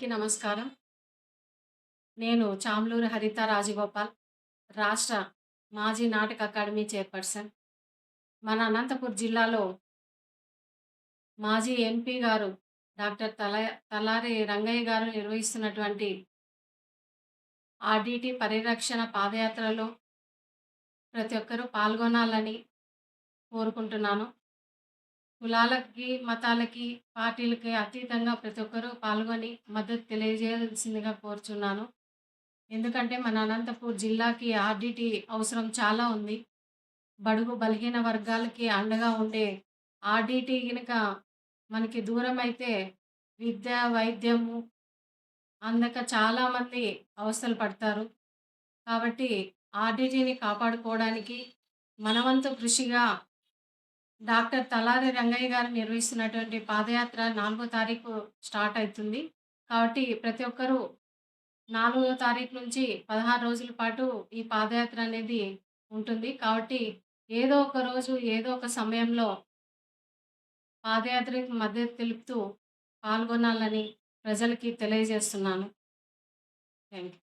కి నమస్కారం. నేను చామలూరు హరిత రాజగోపాల్. రాష్ట్ర మాజీ నాటక అకాడమీ చైర్పర్సన్. మన అనంతపూర్ జిల్లాలో మాజీ ఎంపీ గారు డాక్టర్ తల తలారి రంగయ్య గారు నిర్వహిస్తున్నటువంటి ఆర్‌డిటి పరిరక్షణ పాదయాత్రలో ప్రతి ఒక్కరూ పాల్గొనాలని కోరుకుంటున్నాను. కులాలకి, మతాలకి, పార్టీలకి అతీతంగా ప్రతి ఒక్కరూ పాల్గొని మద్దతు తెలియజేయాల్సిందిగా కోరుచున్నాను. ఎందుకంటే మన అనంతపూర్ జిల్లాకి ఆర్‌డిటి అవసరం చాలా ఉంది. బడుగు బలహీన వర్గాలకి అండగా ఉండే ఆర్‌డిటి కనుక మనకి దూరమైతే విద్య, వైద్యము అందక చాలామంది అవస్థలు పడతారు. కాబట్టి ఆర్‌డిటిని కాపాడుకోవడానికి మనవంతు కృషిగా డాక్టర్ తలారి రంగయ్య గారు నిర్వహిస్తున్నటువంటి పాదయాత్ర నాలుగో తారీఖు స్టార్ట్ అవుతుంది కాబట్టి ప్రతి ఒక్కరూ నాలుగో తారీఖు నుంచి 16 రోజుల పాటు ఈ పాదయాత్ర అనేది ఉంటుంది. కాబట్టి ఏదో ఒక రోజు, ఏదో ఒక సమయంలో పాదయాత్రకి మద్దతు తెలుపుతూ పాల్గొనాలని ప్రజలకి తెలియజేస్తున్నాను. Thank you.